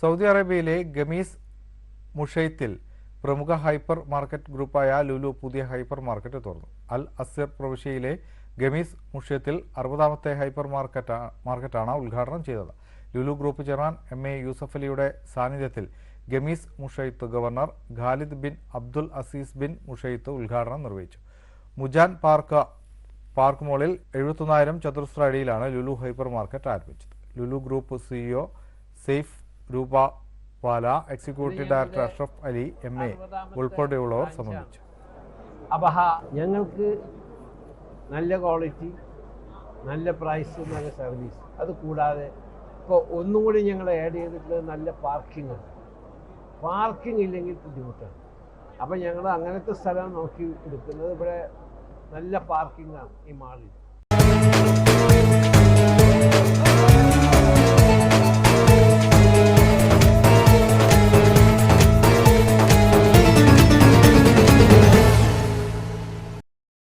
Saudi അറേബ്യയിലെ ഗമീസ് മുഷൈത്തിൽ പ്രമുഖ hyper market ഗ്രൂപ്പായ Lulu പുതിയ ഹൈപ്പർ മാർക്കറ്റ് തുറന്നു. അൽ അസിർ പ്രവിശ്യയിലെ ഗമീസ് മുഷയത്തിൽ അറുപതാമത്തെ ഹൈപ്പർ മാർക്കറ്റ് മാർക്കറ്റാണ് ഉദ്ഘാടനം ചെയ്തത്. Lulu group chairman M A Yusuff അലിയുടെ സാന്നിധ്യത്തിൽ Khamis Mushait governor Khalid bin Abdul Aziz bin Mushait ഉദ്ഘാടനം നിർവഹിച്ചു. മുജാൻ പാർക്ക് പാർക്ക് മോളിൽ എഴുപത്തൊന്നായിരം ചതുരശ്ര അടിയിലാണ് ലുലു ഹൈപ്പർ മാർക്കറ്റ് ആരംഭിച്ചത്. Lulu group CEO Saif Rupawala executive director Ashraf Ali M A ഉൾപ്പെടെയുള്ളവർ സംബന്ധിച്ചു. അബഹ ഞങ്ങൾക്ക് നല്ല ക്വാളിറ്റി നല്ല പ്രൈസ് നല്ല സർവീസ് അത് കൂടാതെ ഇപ്പോൾ ഒന്നും കൂടി ഞങ്ങൾ ആഡ് ചെയ്തിട്ടുള്ളത് നല്ല പാർക്കിംഗ് പാർക്കിംഗ് ഇല്ലെങ്കിൽ ബുദ്ധിമുട്ടാണ്. അപ്പം ഞങ്ങൾ അങ്ങനത്തെ സ്ഥലം നോക്കി എടുക്കുന്നത്. ഇവിടെ നല്ല പാർക്കിംഗാണ് ആണ് ഈ മാളിൽ